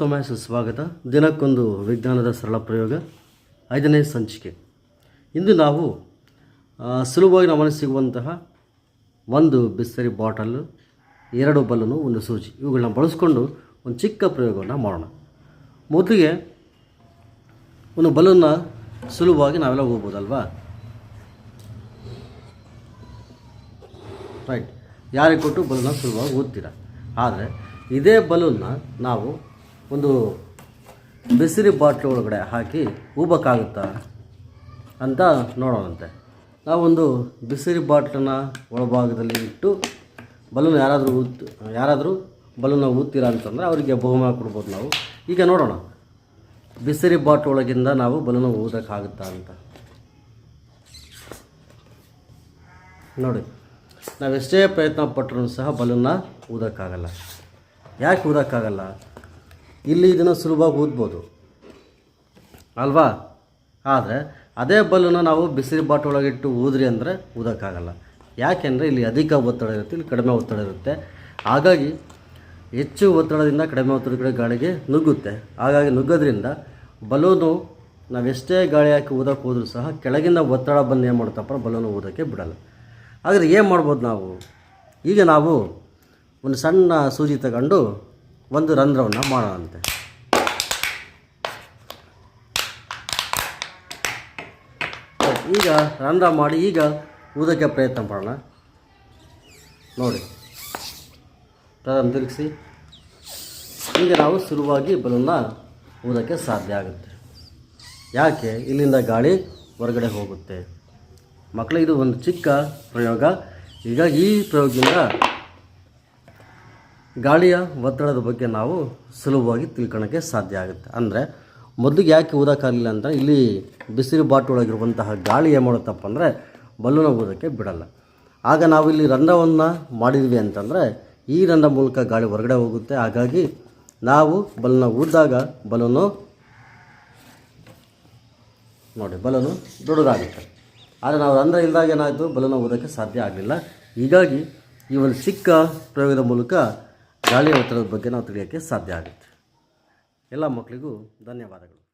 ಮತ್ತೊಮ್ಮೆ ಸುಸ್ವಾಗತ ದಿನಕ್ಕೊಂದು ವಿಜ್ಞಾನದ ಸರಳ ಪ್ರಯೋಗ. ಐದನೇ ಸಂಚಿಕೆ. ಇಂದು ನಾವು ಸುಲಭವಾಗಿ ನಮಗೆ ಸಿಗುವಂತಹ ಒಂದು ಬಿಸ್ತರಿ ಬಾಟಲು, ಎರಡು ಬಲೂನು, ಒಂದು ಸೂಜಿ. ಇವುಗಳನ್ನ ಬಳಸ್ಕೊಂಡು ಒಂದು ಚಿಕ್ಕ ಪ್ರಯೋಗವನ್ನು ಮಾಡೋಣ. ಮೊದಲಿಗೆ ಒಂದು ಬಲೂನ್ನ ಸುಲಭವಾಗಿ ನಾವೆಲ್ಲ ಹೋಗ್ಬೋದಲ್ವಾ? ರೈಟ್. ಯಾರಿಗೆ ಕೊಟ್ಟು ಬಲೂನ ಸುಲಭವಾಗಿ ಓದ್ತೀರ? ಆದರೆ ಇದೇ ಬಲೂನ್ನ ನಾವು ಒಂದು ಬಿಸಿರಿ ಬಾಟ್ಲು ಒಳಗಡೆ ಹಾಕಿ ಊಬಕ್ಕಾಗುತ್ತಾ ಅಂತ ನೋಡೋಣಂತೆ. ನಾವೊಂದು ಬಿಸಿರಿ ಬಾಟ್ಲನ್ನ ಒಳಭಾಗದಲ್ಲಿ ಇಟ್ಟು ಬಲೂನ್ ಯಾರಾದರೂ ಊತ್, ಯಾರಾದರೂ ಬಲೂನ ಊದ್ತೀರಾ ಅಂತಂದರೆ ಅವರಿಗೆ ಬಹುಮಾನ ಕೊಡ್ಬೋದು ನಾವು. ಈಗ ನೋಡೋಣ. ಬಿಸಿರಿ ಬಾಟ್ಲ್ ಒಳಗಿಂದ ನಾವು ಬಲೂನ ಊದಕ್ಕಾಗುತ್ತಾ ಅಂತ. ನೋಡಿ. ನಾವೆಷ್ಟೇ ಪ್ರಯತ್ನ ಪಟ್ಟರೂ ಸಹ ಬಲೂನ್ನ ಊದಕ್ಕಾಗಲ್ಲ. ಯಾಕೆ ಊದಕ್ಕಾಗಲ್ಲ? ಇಲ್ಲಿ ಇದನ್ನು ಸುಲಭವಾಗಿ ಊದ್ಬೋದು ಅಲ್ವಾ? ಆದರೆ ಅದೇ ಬಲ್ಲನ್ನು ನಾವು ಬಿಸಿಲು ಬಾಟ್ ಒಳಗಿಟ್ಟು ಊದ್ರಿ ಅಂದರೆ ಊದಕ್ಕಾಗಲ್ಲ ಯಾಕೆಂದರೆ ಇಲ್ಲಿ ಅಧಿಕ ಒತ್ತಡ ಇರುತ್ತೆ, ಇಲ್ಲಿ ಕಡಿಮೆ ಒತ್ತಡ ಇರುತ್ತೆ. ಹಾಗಾಗಿ ಹೆಚ್ಚು ಒತ್ತಡದಿಂದ ಕಡಿಮೆ ಒತ್ತಡ ಕಡೆ ಗಾಳಿಗೆ ನುಗ್ಗುತ್ತೆ. ಹಾಗಾಗಿ ನುಗ್ಗೋದ್ರಿಂದ ಬಲೂನು ನಾವೆಷ್ಟೇ ಗಾಳಿ ಹಾಕಿ ಊದಕ್ಕೆ ಹೋದ್ರೂ ಸಹ ಕೆಳಗಿನ ಒತ್ತಡ ಬಂದು ಏನು ಮಾಡ್ತಪ್ಪ ಬಲೂನು ಊದಕ್ಕೆ ಬಿಡಲ್ಲ. ಆದರೆ ಏನು ಮಾಡ್ಬೋದು ನಾವು? ಈಗ ನಾವು ಒಂದು ಸಣ್ಣ ಸೂಜಿ ತಗೊಂಡು ಒಂದು ರಂಧ್ರವನ್ನು ಮಾಡೋಣಂತೆ. ಈಗ ರಂಧ್ರ ಮಾಡಿ, ಈಗ ಊದಕ್ಕೆ ಪ್ರಯತ್ನ ಮಾಡೋಣ. ನೋಡಿ. ಅದನ್ನು ತಿರುಗಿಸಿ ಈಗ ನಾವು ಸುಲಭವಾಗಿ ಬಲೂನ್ನ ಊದಕ್ಕೆ ಸಾಧ್ಯ ಆಗುತ್ತೆ. ಯಾಕೆ? ಇಲ್ಲಿಂದ ಗಾಳಿ ಹೊರಗಡೆ ಹೋಗುತ್ತೆ. ಮಕ್ಕಳು ಇದು ಒಂದು ಚಿಕ್ಕ ಪ್ರಯೋಗ. ಈಗ ಈ ಪ್ರಯೋಗದಿಂದ ಗಾಳಿಯ ಒತ್ತಡದ ಬಗ್ಗೆ ನಾವು ಸುಲಭವಾಗಿ ತಿಳ್ಕೊಳಕ್ಕೆ ಸಾಧ್ಯ ಆಗುತ್ತೆ. ಅಂದರೆ ಮೊದಲಿಗೆ ಯಾಕೆ ಊದಕ್ಕಾಗಲಿಲ್ಲ ಅಂತ ಇಲ್ಲಿ ಬಿಸಿಲು ಬಾಟು ಒಳಗಿರುವಂತಹ ಗಾಳಿ ಏನು ಮಾಡುತ್ತಪ್ಪ ಅಂದರೆ ಬಲೂನ ಊದಕ್ಕೆ ಬಿಡಲ್ಲ. ಆಗ ನಾವು ಇಲ್ಲಿ ರಂಧ್ರವನ್ನು ಮಾಡಿದ್ವಿ ಅಂತಂದರೆ ಈ ರಂಧ್ರ ಮೂಲಕ ಗಾಳಿ ಹೊರಗಡೆ ಹೋಗುತ್ತೆ. ಹಾಗಾಗಿ ನಾವು ಬಲೂನ ಊದಿದಾಗ ಬಲೂನು ನೋಡಿ, ಬಲೂನು ದೊಡ್ಡದಾಗುತ್ತೆ. ಆದರೆ ನಾವು ರಂಧ್ರ ಇಲ್ಲದಾಗ ಏನಾಯಿತು? ಬಲೂನ ಊದಕ್ಕೆ ಸಾಧ್ಯ ಆಗಲಿಲ್ಲ. ಹೀಗಾಗಿ ಈ ಒಂದು ಸಿಕ್ಕ ಪ್ರಯೋಗದ ಮೂಲಕ ಗಾಳಿಯ ಒತ್ತಡದ ಬಗ್ಗೆ ನಾವು ತಿಳಿಯೋಕ್ಕೆ ಸಾಧ್ಯ ಆಗುತ್ತೆ. ಎಲ್ಲ ಮಕ್ಕಳಿಗೂ ಧನ್ಯವಾದಗಳು.